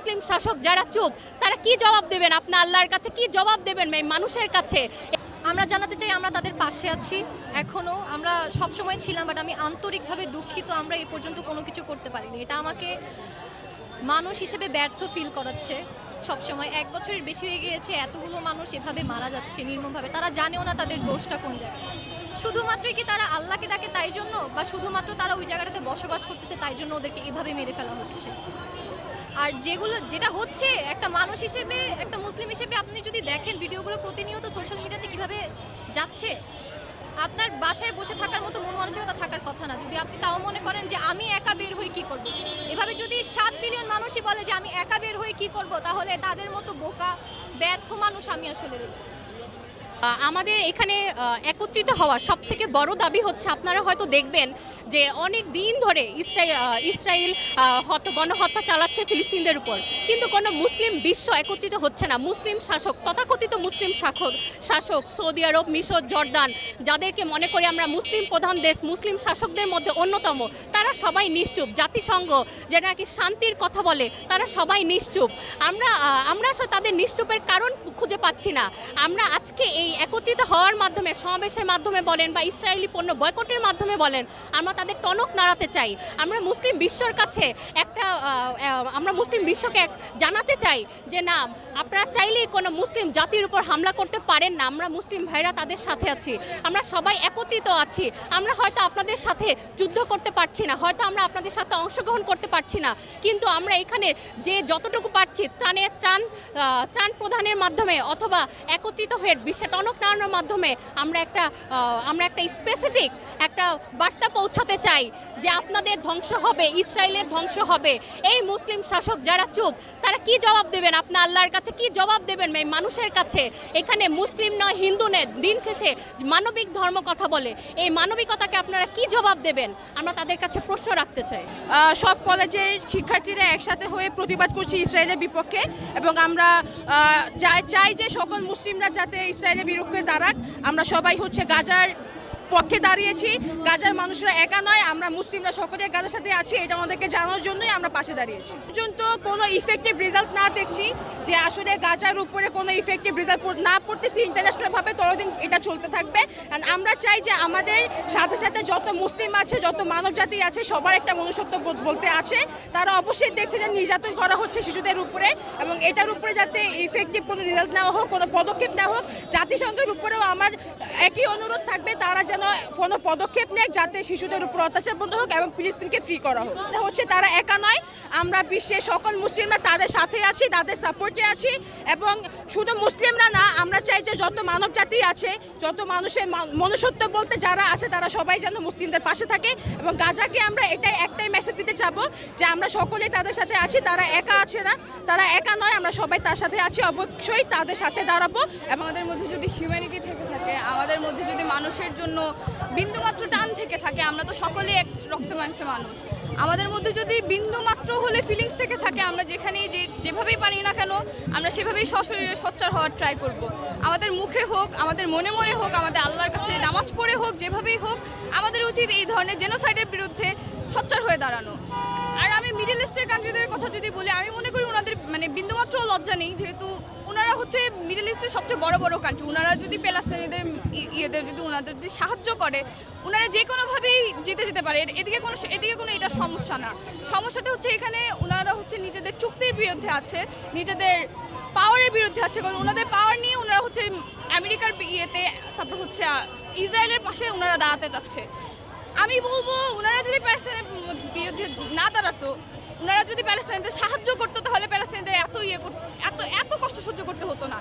মুসলিম শাসক যারা চুপ, তারা কি জবাব দেবেন? আপনার আল্লাহর কাছে কি জবাব দেবেন মানুষের কাছে? আমরা জানাতে চাই আমরা তাদের পাশে আছি এখনও আমরা সবসময় ছিলাম বাট আমি আন্তরিকভাবে দুঃখিত আমরা এই পর্যন্ত কোনো কিছু করতে পারিনি। এটা আমাকে মানুষ হিসেবে ব্যর্থ ফিল করাচ্ছে। সবসময় এক বছরের বেশি হয়ে গিয়েছে, এতগুলো মানুষ এভাবে মারা যাচ্ছে নির্মমভাবে। তারা জানেও না তাদের দোষটা কোন জায়গায়। শুধুমাত্র কি তারা আল্লাহকে ডাকে তাই জন্য, বা শুধুমাত্র তারা ওই জায়গাটাতে বসবাস করতেছে তাই জন্য ওদেরকে এভাবে মেরে ফেলা হচ্ছে? আর যেগুলো, যেটা হচ্ছে, একটা মানুষ হিসেবে, একটা মুসলিম হিসেবে আপনি যদি দেখেন ভিডিওগুলো প্রতিনিয়ত সোশ্যাল মিডিয়াতে কীভাবে যাচ্ছে, আপনার বাসায় বসে থাকার মতো মন মানসিকতা থাকার কথা না। যদি আপনি তাও মনে করেন যে আমি একা বের হই কি করব? এভাবে যদি সাত বিলিয়ন মানুষই বলে যে আমি একা বের হই কি করব, তাহলে তাদের মতো বোকা, ব্যর্থ মানুষ আমি আসলে আমাদের এখানে একত্রিত হওয়া সব থেকে বড় দাবি হচ্ছে, আপনারা হয়তো দেখবেন যে অনেক দিন ধরে ইসরায়েল ইসরায়েল হত, গণহত্যা চালাচ্ছে ফিলিস্তিনদের উপর। কিন্তু কোনো মুসলিম বিশ্ব একত্রিত হচ্ছে না। মুসলিম শাসক, তথাকথিত মুসলিম শাসক শাসক, সৌদি আরব, মিশর, জর্দান, যাদেরকে মনে করি আমরা মুসলিম প্রধান দেশ, মুসলিম শাসকদের মধ্যে অন্যতম, তারা সবাই নিশ্চুপ। জাতিসংঘ যে নাকি শান্তির কথা বলে, তারা সবাই নিশ্চুপ। আমরা আমরা তাদের নিশ্চুপের কারণ খুঁজে পাচ্ছি না। আমরা আজকে এই একত্রিত হওয়ার মাধ্যমে, সমাবেশের মাধ্যমে বলেন বা ইসরায়েলি পণ্য বয়কটের মাধ্যমে বলেন, আমরা তাদের টনক নাড়াতে চাই। আমরা মুসলিম বিশ্বর কাছে একটা আমরা মুসলিম বিশ্বকে জানাতে চাই যে, না, আপনারা চাইলেই কোনো মুসলিম জাতির উপর হামলা করতে পারেন না। আমরা মুসলিম ভাইরা তাদের সাথে আছি। আমরা সবাই একত্রিত আছি। আমরা হয়তো আপনাদের সাথে যুদ্ধ করতে পারছি না। হয়তো আমরা আপনাদের সাথে অংশগ্রহণ করতে পারছি না। কিন্তু আমরা এখানে যে যতটুকু পারছি, ত্রাণের ত্রাণ ত্রাণ প্রদানের মাধ্যমে অথবা একত্রিত হয়ে বিশ্বে টনক নাড়ানোর মাধ্যমে আমরা একটা আমরা একটা স্পেসিফিক একটা বার্তা পৌঁছাতে চাই যে আপনাদের ধ্বংস হবে, ইসরায়েলের ধ্বংস হবে। এই মুসলিম শাসক যারা চুপ, তারা কি জবাব দেবেন? আপনার আল্লাহর কাছে কি জবাব দেবেন? এই মানুষের কাছে। এখানে মুসলিম নয়, হিন্দু নয়, দিন শেষে মানবিক ধর্ম কথা বলে। এই মানবিকতাকে আপনারা কি জবাব দেবেন? আমরা তাদের কাছে প্রশ্ন রাখতে চাই। সব কলেজের শিক্ষার্থীরা একসাথে হয়ে প্রতিবাদ করছি ইসরায়েলের বিপক্ষে এবং আমরা চাই যে সকল মুসলিমরা যাতে ইসরায়েলের বিরুদ্ধে দাঁড়াক। আমরা সবাই হচ্ছে গাজার পক্ষে দাঁড়িয়েছি। গাজার মানুষরা একা নয়, আমরা মুসলিমরা সকলে গাজার সাথে আছি, এটা আমাদেরকে জানানোর জন্যই আমরা পাশে দাঁড়িয়েছি। পর্যন্ত কোনো ইফেক্টিভ রেজাল্ট না দেখছি যে আসলে গাজার উপরে কোনো ইফেক্টিভ রেজাল্ট না পড়তেছি ইন্টারন্যাশনালভাবে ততদিন এটা চলতে থাকবে। আমরা চাই যে আমাদের সাথে সাথে যত মুসলিম আছে, যত মানব জাতি আছে, সবার একটা মনুষ্যত্ব বলতে আছে, তারা অবশ্যই দেখছে যে নির্যাতন করা হচ্ছে শিশুদের উপরে এবং এটার উপরে যাতে ইফেক্টিভ কোনো রেজাল্ট নেওয়া হোক, কোনো পদক্ষেপ নেওয়া হোক, জাতিসংঘের উপরেও আমার একই অনুরোধ থাকবে, তারা যেন কোনো পদক্ষেপ নেয় যাতে শিশুদের উপর অত্যাচার বন্ধ হোক এবং ফিলিস্তিনকে ফ্রি করা হোক। হচ্ছে তারা একা নয়, আমরা বিশ্বের সকল মুসলিমরা তাদের সাথে আছি, তাদের সাপোর্টে আছি এবং শুধু মুসলিমরা না, আমরা চাই যে যত মানব জাতি আছে, যত মানুষের মনুষ্যত্ব বলতে যারা আছে, তারা সবাই যেন মুসলিমদের পাশে থাকে এবং গাজাকে আমরা এটাই একটাই চাবো যে আমরা সকলে তাদের সাথে আছি, তারা একা আছে না, তারা একা নয়, আমরা সবাই তার সাথে আছি, অবশ্যই তাদের সাথে দাঁড়াবো এবং আমাদের মধ্যে যদি হিউম্যানিটি থেকে থাকে, আমাদের মধ্যে যদি মানুষের জন্য বিন্দুমাত্র টান থেকে থাকে, আমরা তো সকলেই এক রক্ত মানুষ। আমাদের মধ্যে যদি বিন্দুমাত্র হলে ফিলিংস থেকে থাকে, আমরা যেখানেই যে, যেভাবেই পারি না কেন, আমরা সেভাবেই সশরীরে সোচ্চার হওয়ার ট্রাই করব। আমাদের মুখে হোক, আমাদের মনে মনে হোক, আমাদের আল্লাহর কাছে নামাজ পড়ে হোক, যেভাবেই হোক, আমাদের উচিত এই ধরনের জেনোসাইডের বিরুদ্ধে সোচ্চার হয়ে দাঁড়ানো। আর আমি মিডিল ইস্টের কান্ট্রিদের কথা যদি বলি, আমি মনে করি ওনাদের মানে বিন্দুমাত্র লজ্জা নেই, যেহেতু ওনারা হচ্ছে মিডল ইস্টের সবচেয়ে বড় বড় কান্ট্রি ওনারা যদি প্যালেস্তানিদের ই- ইয়েদের যদি ওনাদের যদি সাহায্য করে, ওনারা যে কোনোভাবেই জিতে যেতে পারে। এদিকে কোনো এদিকে কোনো এটা সমস্যা না। সমস্যাটা হচ্ছে এখানে ওনারা হচ্ছে নিজেদের চুক্তির বিরুদ্ধে আছে, নিজেদের পাওয়ারের বিরুদ্ধে আছে। কারণ ওনাদের পাওয়ার নিয়ে ওনারা হচ্ছে আমেরিকার ইয়েতে, তারপর হচ্ছে ইসরায়েলের পাশে ওনারা দাঁড়াতে চাচ্ছে। আমি বলব, ওনারা যদি প্যালেস্তানের বিরুদ্ধে না দাঁড়াতো ওনারা যদি প্যালেস্তাইনদের সাহায্য করতো, তাহলে প্যালেস্তাইনদের এত ইয়ে এত এত কষ্ট সহ্য করতে হতো না।